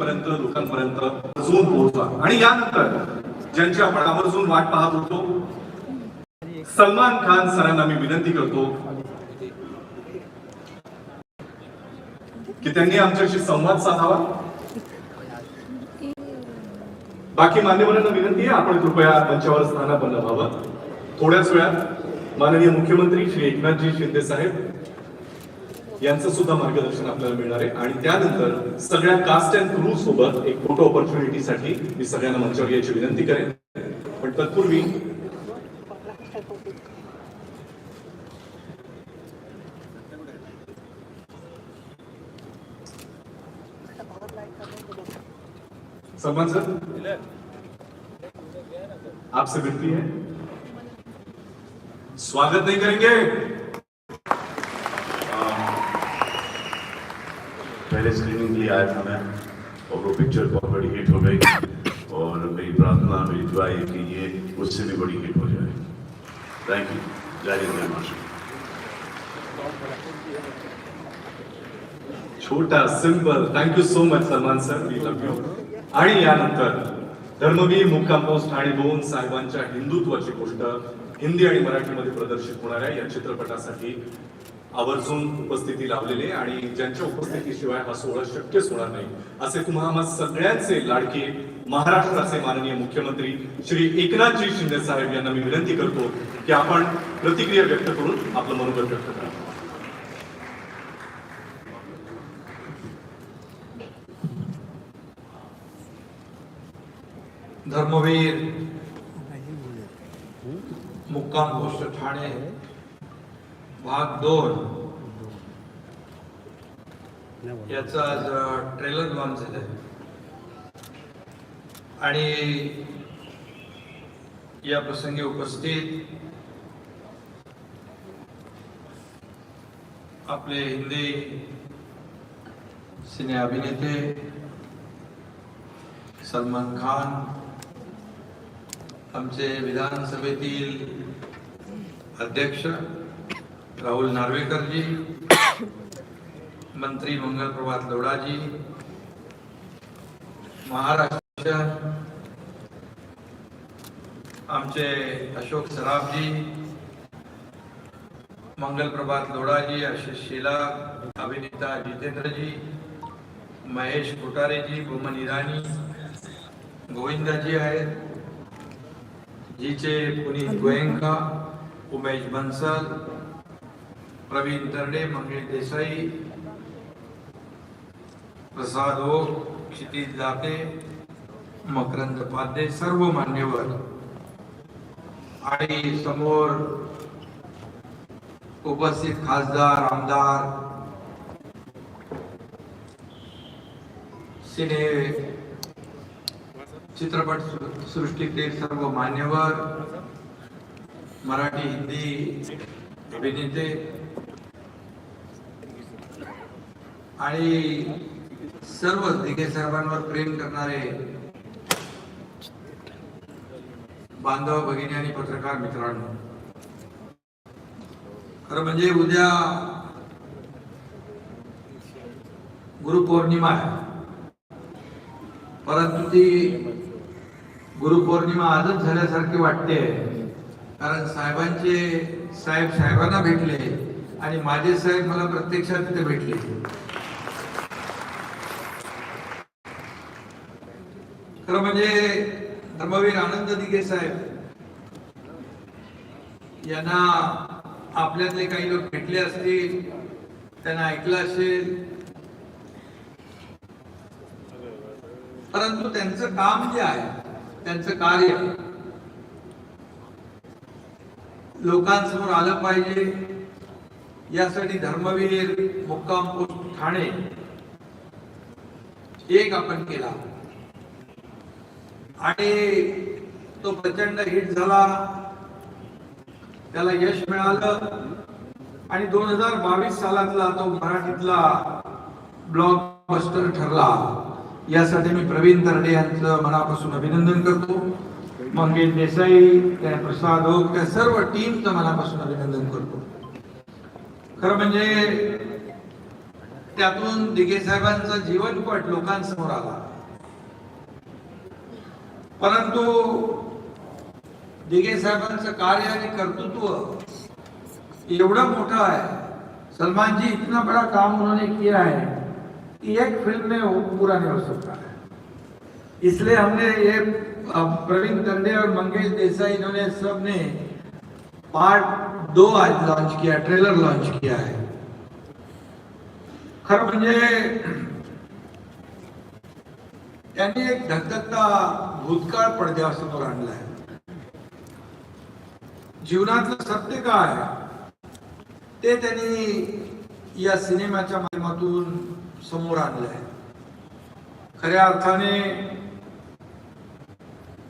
पर्यंत लोकांपर्यंत अजून पोहोचवा. आणि यानंतर ज्यांची आपण आवर्जून वाट पाहत होतो सलमान खान सरांना मी विनंती करतो की त्यांनी आमच्याशी संवाद साधावा. बाकी मान्यवरांना विनंती आहे आपण कृपया मंचावर स्थानापन्न व्हावं. थोड्याच वेळात माननीय मुख्यमंत्री श्री एकनाथजी शिंदे साहेब यांचं सुद्धा मार्गदर्शन आपल्याला मिळणार आहे. आणि त्यानंतर सगळ्या कास्ट अँड क्रू सोबत एक फोटो ऑपॉर्च्युनिटीसाठी मी सगळ्यांना मंचावर यायची विनंती करेन. पण तत्पूर्वी सलमान सर? आपसे विनती है। स्वागत नहीं करेंगे। पहले स्क्रीनिंग के लिए आया था मैं, और वो पिक्चर बहुत बड़ी हिट हो गई और मेरी प्रार्थना, मेरी दुआ है कि ये उससे भी बड़ी हिट हो जाए। थैंक यू जय हिंद, जय छोटा simple thank you so much Salman sir we love you आणि यानंतर, धर्मवीर मुक्काम पोस्ट ठाणे दोन साहेबांच्या हिंदुत्वाची गोष्ट हिंदी आणि मराठीमध्ये प्रदर्शित होणाऱ्या या चित्रपटासाठी. आवर्जून उपस्थिती लावलेले आणि ज्यांच्या उपस्थितीशिवाय हा सोहळा शक्यच होणार नाही असे तुम्हा आम्हा सगळ्यांचे लाडके महाराष्ट्राचे माननीय मुख्यमंत्री श्री एकनाथजी शिंदे साहेब यांना मी विनंती करतो की आपण प्रतिक्रिया व्यक्त करून आपलं मनोगत व्यक्त करा धर्मवीर मुक्काम गोष्ट ठाणे. भाग दोन. याचा आज ट्रेलर लॉन्च झालाय. आणि या प्रसंगी उपस्थित आपले हिंदी सिने अभिनेते सलमान खान आमचे विधानसभेतील अध्यक्ष राहुल नार्वेकर जी, मंत्री मंगल प्रभात लोड़ा जी, महाराष्ट्र आमचे अशोक सराफ जी, मंगल प्रभात लोड़ा जी, आशीष शीला, अभिनेता जितेंद्र जी, महेश कोटारे जी, बोमन इरानी, गोविंदा जी है जीचे पुनीत गोयंका, उमेश बंसल प्रवीण तरडे मंगेश देसाई प्रसाद ओक क्षितिज दाते मकरंद पाध्ये सर्व मान्यवर. आणि समोर उपस्थित खासदार आमदार सिने चित्रपट सृष्टीतील सर्व मान्यवर मराठी हिंदी अभिनेते आणि सर्व दिघे सर्वांवर प्रेम करणारे बांधव भगिनी आणि पत्रकार मित्रांनो खरं म्हणजे उद्या गुरुपौर्णिमा आहे. परंतु ती गुरुपौर्णिमा आजच झाल्यासारखी वाटते कारण साहेबांचे साहेब साहेबांना भेटले आणि माझे साहेब मला प्रत्यक्षात तिथे भेटले. खरं म्हणजे धर्मवीर आनंद दिघे साहेब यांना आपल्यातले काही लोक भेटले असतील त्यांना ऐकलं असेल. परंतु त्यांचं काम जे आहे त्यांचं कार्य लोकांसमोर आलं पाहिजे. यासाठी धर्मवीर मुक्काम पोस्ट ठाणे एक आपण केला. आणि तो प्रचंड हिट झाला. त्याला यश मिळालं. आणि दोन हजार बावीस सालातला तो मराठीतला ब्लॉक बस्टर ठरला. यासाठी मी प्रवीण तरडे यांचं मनापासून अभिनंदन करतो. मंगेश देसाई त्या प्रसाद ओक त्या सर्व टीमचं मनापासून अभिनंदन करतो. खरं म्हणजे त्यातून दिघे साहेबांचा जीवनपट लोकांसमोर आला. परंतु दिघे साहेबांचं कार्य कर्तृत्व एवढं मोठं है सलमान जी इतना बड़ा काम उन्होंने किया है कि एक फ़िल्म में वो पूरा नहीं हो सकता है। इसलिए हमने ये प्रवीण तंडे और मंगेश देसाई इन्होंने सबने पार्ट दो आज लॉन्च किया ट्रेलर लॉन्च किया है। खरं म्हणजे त्यांनी एक धगधगता भूतकाळ पडद्यासमोर आणलाय. जीवनातलं सत्य काय? ते त्यांनी या सिनेमाच्या माध्यमातून समोर आणलंय. खऱ्या अर्थाने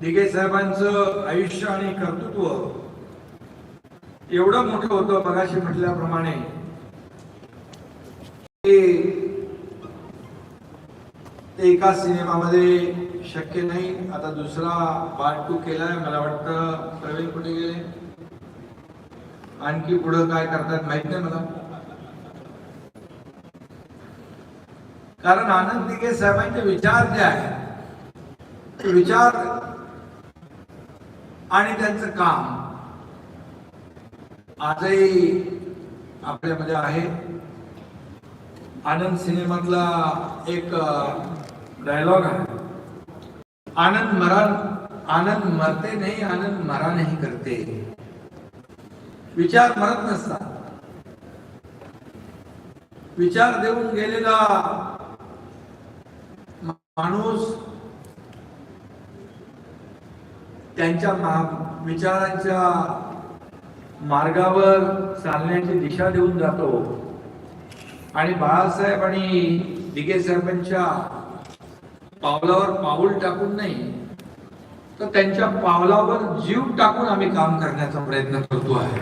दिघे साहेबांचं आयुष्य आणि कर्तृत्व एवढं मोठं होतं मगाशी म्हटल्याप्रमाणे की एका सिनेमामध्ये शक्य नाही. आता दुसरा पार्ट टू केलाय. मला वाटतं प्रवीण कुठे गेले? आणखी पुढं काय करतात माहीत नाही मला. कारण आनंद दिघे साहेबांचे विचार जे आहे ते विचार आणि त्यांचं काम आजही आपल्यामध्ये आहे. आनंद सिनेमातला एक डायलॉग आहे. आनंद मरा आनंद मरते नाही आनंद मरा नाही करते. विचार मरत नसतात. विचार देऊन गेलेला माणूस त्यांच्या विचारांच्या मार्गावर चालण्याची दिशा देऊन जातो. आणि बाळासाहेब आणि दिगे साहेबांच्या पावलावर पाऊल टाकून नाही तर त्यांच्या पावलावर जीव टाकून आम्ही काम करण्याचा प्रयत्न करतो आहे.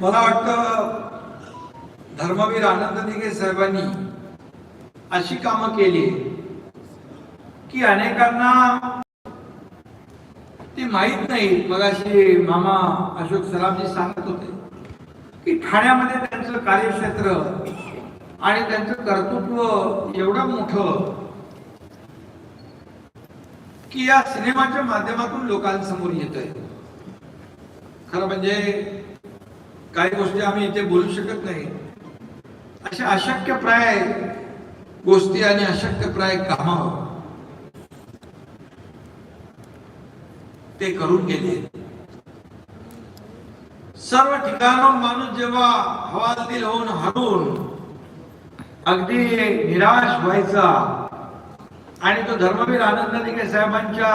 मला वाटतं धर्मवीर आनंद दिगे साहेबांनी अशी कामं केली की अनेकांना ती माहीत नाही. मगाशी मामा अशोक सरामजी सांगत होते की ठाण्यामध्ये त्यांचं कार्यक्षेत्र आणि त्यांचं कर्तृत्व एवढं मोठं की या सिनेमाच्या माध्यमातून लोकांसमोर येत आहे खरं म्हणजे काही गोष्टी आम्ही इथे बोलू शकत नाही. अशा अशक्यप्राय गोष्टी आणि अशक्यप्राय कामावर ते करून गेले. सर्व ठिकाणाहून माणूस जेव्हा हवालदिल होऊन हरून अगदी निराश व्हायचा आणि तो धर्मवीर आनंद दिगे साहेबांच्या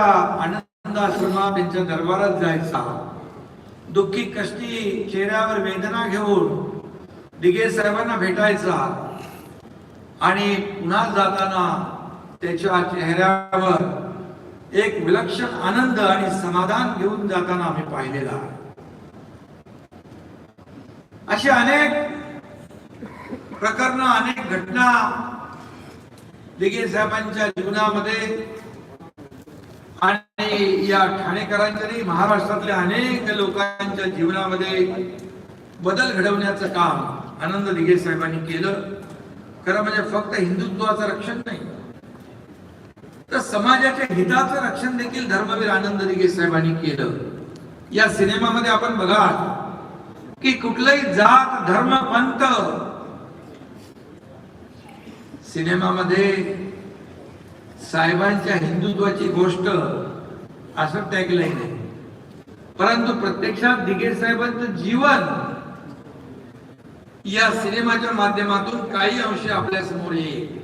आनंद आश्रमात त्यांच्या दरबारात जायचा दुःखी कष्टी चेहऱ्यावर वेदना घेऊन दिगे साहेबांना भेटायचा आणि पुन्हा जाताना त्याच्या चेहऱ्यावर एक विलक्षण आनंद आणि समाधान घेऊन जाताना आम्ही पाहिलेला आहे. अशी अनेक प्रकरण अनेक घटना दिगे साहेबांच्या जीवनामध्ये आणि या ठाणेकरांच्या नाही महाराष्ट्रातल्या अनेक लोकांच्या जीवनामध्ये बदल घडवण्याचं काम आनंद दिगे साहेबांनी केलं. खरं म्हणजे फक्त हिंदुत्वाचं रक्षण नाही तर समाजाच्या हिताचं रक्षण देखील धर्मवीर आनंद दिगे साहेबांनी केलं. या सिनेमामध्ये आपण बघा की कुठलंही जात धर्म पंथ सिनेमामध्ये साहेबांच्या हिंदुत्वाची गोष्ट असं टॅगलाईन आहे. परंतु प्रत्यक्षात दिगे साहेबांचं जीवन या सिनेमाच्या माध्यमातून काही अंश आपल्यासमोर येईल.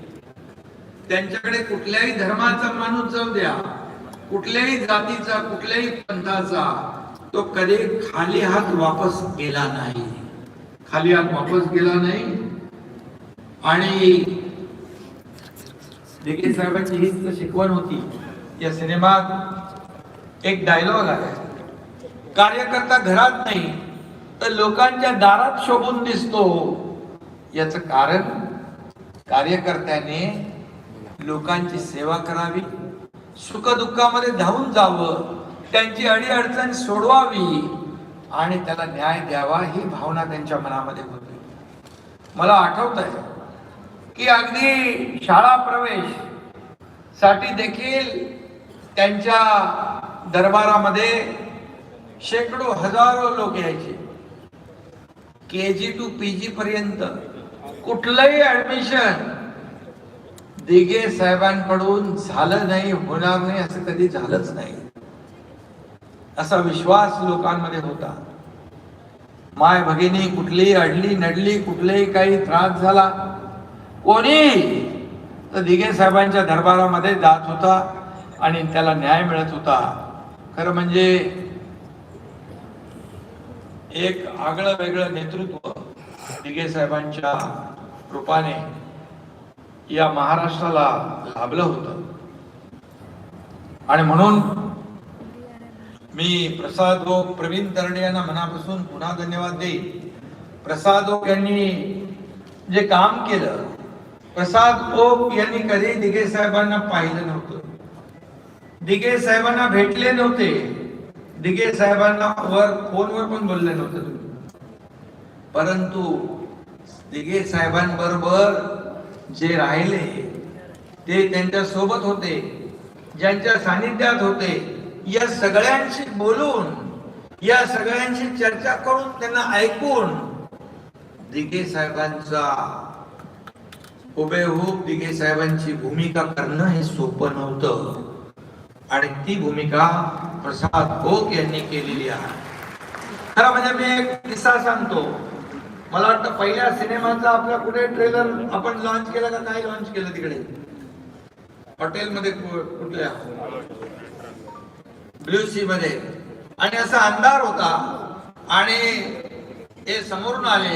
त्यांच्याकडे कुठल्याही धर्माचा माणूस जाऊ द्या कुठल्याही जातीचा कुठल्याही पंथाचा तो कधी खाली हात वापस गेला नाही. खाली हात वापस गेला नाही. आणि देखील साहेबांची हीच शिकवण होती या सिनेमात एक डायलॉग आहे. कार्यकर्ता घरात नाही तर लोकांच्या दारात शोभून दिसतो. याच कारण कार्यकर्त्याने लोकांची सेवा करावी सुखदुःखामध्ये धावून जावं त्यांची अडीअडचण सोडवावी आणि त्याला न्याय द्यावा ही भावना त्यांच्या मनामध्ये होती. मला आठवत आहे की अगदी शाळा प्रवेशसाठी देखील त्यांच्या दरबारामध्ये शेकडो हजारो लोक यायचे. के जी टू पी जी पर्यंत कुठलंही ऍडमिशन दिघे साहेबांकडून झालं नाही होणार नाही असं कधी झालंच नाही. असा विश्वास लोकांमध्ये होता. माय भगिनी कुठलीही अडली नडली कुठलेही काही त्रास झाला कोणी? तर दिघे साहेबांच्या दरबारामध्ये जात होता आणि त्याला न्याय मिळत होता. खरं म्हणजे एक आगळं वेगळं नेतृत्व दिघे साहेबांच्या रूपाने या महाराष्ट्राला लाभलं होतं. आणि म्हणून मी प्रसाद ओक प्रवीण तरडे यांना मनापासून पुन्हा धन्यवाद देईन. प्रसाद ओक यांनी जे काम केलं प्रसाद ओक यांनी कधी दिघे साहेबांना पाहिलं नव्हतं. दिघे साहेबांना भेटले नव्हते. दिघे साहेबांना वर फोनवर पण बोलले नव्हते तुम्ही. परंतु दिघे साहेबांबरोबर जे राहिले ते त्यांच्यासोबत होते ज्यांच्या सानिध्यात होते या सगळ्यांशी बोलून या सगळ्यांशी चर्चा करून त्यांना ऐकून दिघे साहेबांचा हुबेहूब दिघे साहेबांची भूमिका करणं हे सोपं नव्हतं. आणि ती भूमिका प्रसाद भोग यांनी केलेली आहे. खरं म्हणजे मी एक किस्सा सांगतो. मला वाटतं पहिल्या सिनेमाचा आपला कुठे ट्रेलर आपण लॉन्च केला का काय लॉन्च केलं तिकडे? हॉटेलमध्ये कुठल्या? ब्ल्यू सी मध्ये. आणि असा अंधार होता. आणि ते समोरून आले.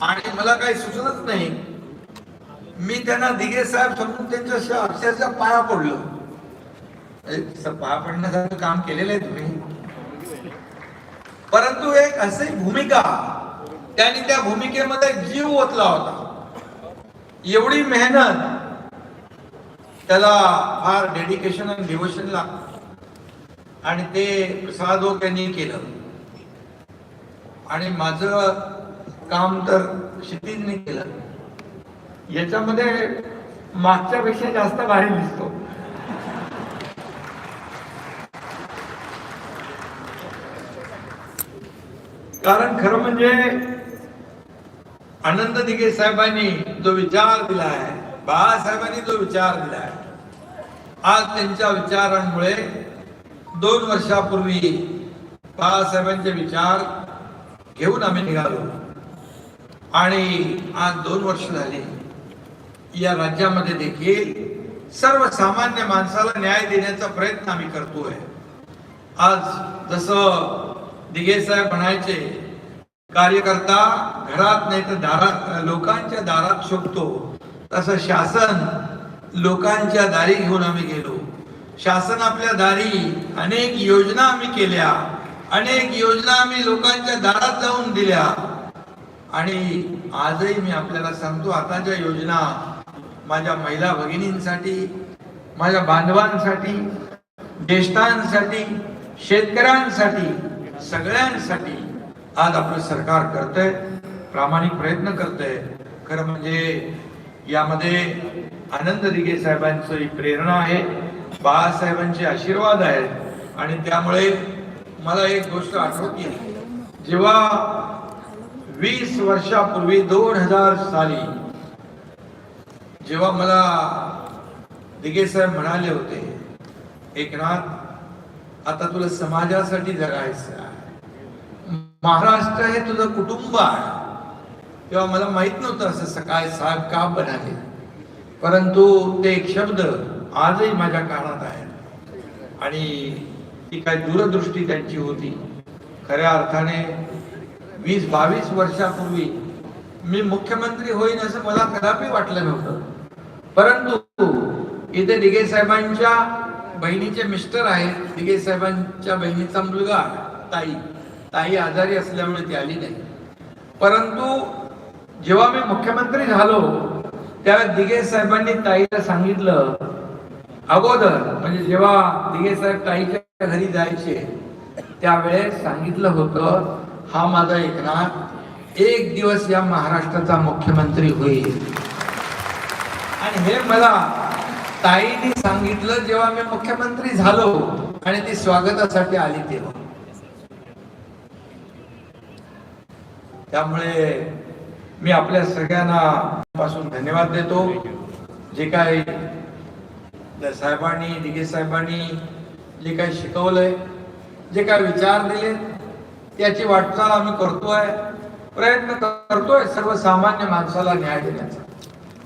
आणि मला काही सुचलंच नाही. मी त्यांना दिघे साहेब समजून त्यांच्या अक्षरशः पाया पडलो. पाया पडण्यासारखं काम केलेलं आहे तुम्ही. परंतु एक अशी भूमिका त्यांनी त्या भूमिकेमध्ये जीव ओतला होता. एवढी मेहनत त्याला फार डेडिकेशन आणि डिवोशन लागतं. आणि ते प्रसाद यांनी केलं. आणि माझं काम तर क्षितिजने केलं. याच्यामध्ये मागच्या पेक्षा जास्त भारी दिसतो. कारण खरं म्हणजे आनंद दिघे साहेबांनी जो विचार दिला आहे बाळासाहेबांनी जो विचार दिला आहे आज त्यांच्या विचारांमुळे दोन वर्षापूर्वी बाळासाहेबांचे विचार घेऊन आम्ही निघालो. आणि आज दोन वर्ष झाली या राज्यामध्ये देखील सर्वसामान्य माणसाला न्याय देण्याचा प्रयत्न आम्ही करतोय. आज जसं दिघे साहेब म्हणायचे कार्यकर्ता घरात नाही तर दारात लोकांच्या दारात शोधतो तसं शासन लोकांच्या दारी घेऊन आम्ही गेलो. शासन आपल्या दारी अनेक योजना आम्ही केल्या. अनेक योजना आम्ही लोकांच्या दारात जाऊन दिल्या. आणि आजही मी आपल्याला सांगतो आताच्या योजना माझ्या महिला भगिनींसाठी माझ्या बांधवांसाठी ज्येष्ठांसाठी शेतकऱ्यांसाठी सगळ्यांसाठी आज आपलं सरकार करतंय प्रामाणिक प्रयत्न करतंय. खरं म्हणजे यामध्ये आनंद दिघे साहेबांची प्रेरणा आहे बाळासाहेबांचे आशीर्वाद आहेत आणि त्यामुळे मला एक गोष्ट आठवते. जेव्हा वीस वर्षापूर्वी दोन हजार साली जेव्हा मला दिघे साहेब म्हणाले होते एकनाथ आता तुला समाजासाठी जगायचं आहे. महाराष्ट्र हे तुझं कुटुंब आहे. तेव्हा मला माहीत नव्हतं असं सकाळी साहेब का बनाले. परंतु ते एक शब्द आजही माझ्या कानात आहेत आणि ती काय दूरदृष्टी त्यांची होती. खऱ्या अर्थाने वीस बावीस वर्षापूर्वी मी मुख्यमंत्री होईन असं मला कदापि वाटलं नव्हतं. परंतु इथे दिघे साहेबांच्या बहिणीचे मिस्टर आहेत. दिगे साहेबांच्या बहिणीचा मुलगा ताई. ताई आजारी असल्यामुळे ती आली नाही. परंतु जेव्हा मी मुख्यमंत्री झालो त्यावेळेस दिघे साहेबांनी ताईला सांगितलं अगोदर म्हणजे जेव्हा दिघे साहेब ताईच्या घरी जायचे त्यावेळेस सांगितलं होतं हा माझा एकनाथ एक दिवस या महाराष्ट्राचा मुख्यमंत्री होईल. आणि हे मला ताईने सांगितलं जेव्हा मी मुख्यमंत्री झालो आणि ती स्वागतासाठी आली तेव्हा. त्यामुळे मी आपल्या सगळ्यांना पासून धन्यवाद देतो. जे काय साहेबांनी दिगे साहेबांनी जे काय शिकवलंय जे काय विचार दिले त्याची वाटचाल आम्ही करतोय प्रयत्न करतोय सर्वसामान्य माणसाला न्याय देण्याचा.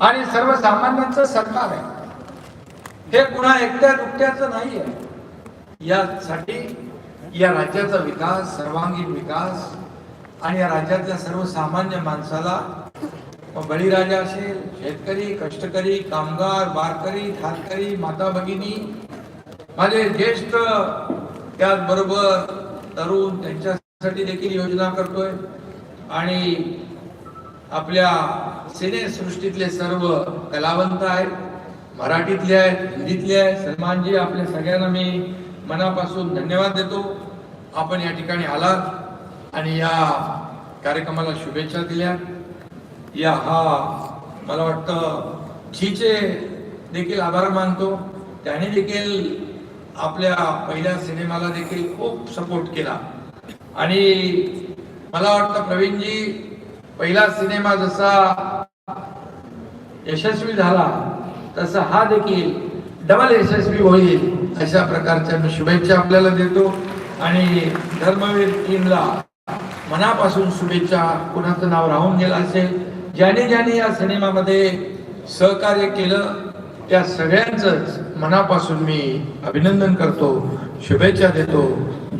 आणि सर्वसामान्यांचं सरकार आहे. हे गुन्हा एकट्या दुकट्याचं नाही आहे यासाठी या राज्याचा विकास सर्वांगीण विकास आणि या राज्यातल्या सर्वसामान्य माणसाला बळीराजा असेल शेतकरी कष्टकरी कामगार वारकरी खारकरी माता भगिनी माझे ज्येष्ठ त्याचबरोबर तरुण त्यांच्यासाठी देखील योजना करतोय. आणि आपल्या सिनेसृष्टीतले सर्व कलावंत आहेत मराठीतले आहेत हिंदीतले आहेत. सलमानजी आपल्या सगळ्यांना मी मनापासून धन्यवाद देतो. आपण या ठिकाणी आलात. आणि या कार्यक्रमाला शुभेच्छा दिल्या. या हा मला वाटतं झीचे देखील आभार मानतो. त्याने देखील आपल्या पहिल्या सिनेमाला देखील खूप सपोर्ट केला. आणि मला वाटतं प्रवीणजी पहिला सिनेमा जसा यशस्वी झाला तसा हा देखील डबल यशस्वी होईल अशा प्रकारच्या मी शुभेच्छा आपल्याला देतो. आणि धर्मवीर टीमला मनापासून शुभेच्छा. कुणाचं नाव राहून गेलं असेल ज्याने ज्याने या सिनेमामध्ये सहकार्य केलं त्या सगळ्यांचंच मनापासून मी अभिनंदन करतो शुभेच्छा देतो.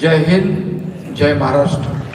जय हिंद जय महाराष्ट्र.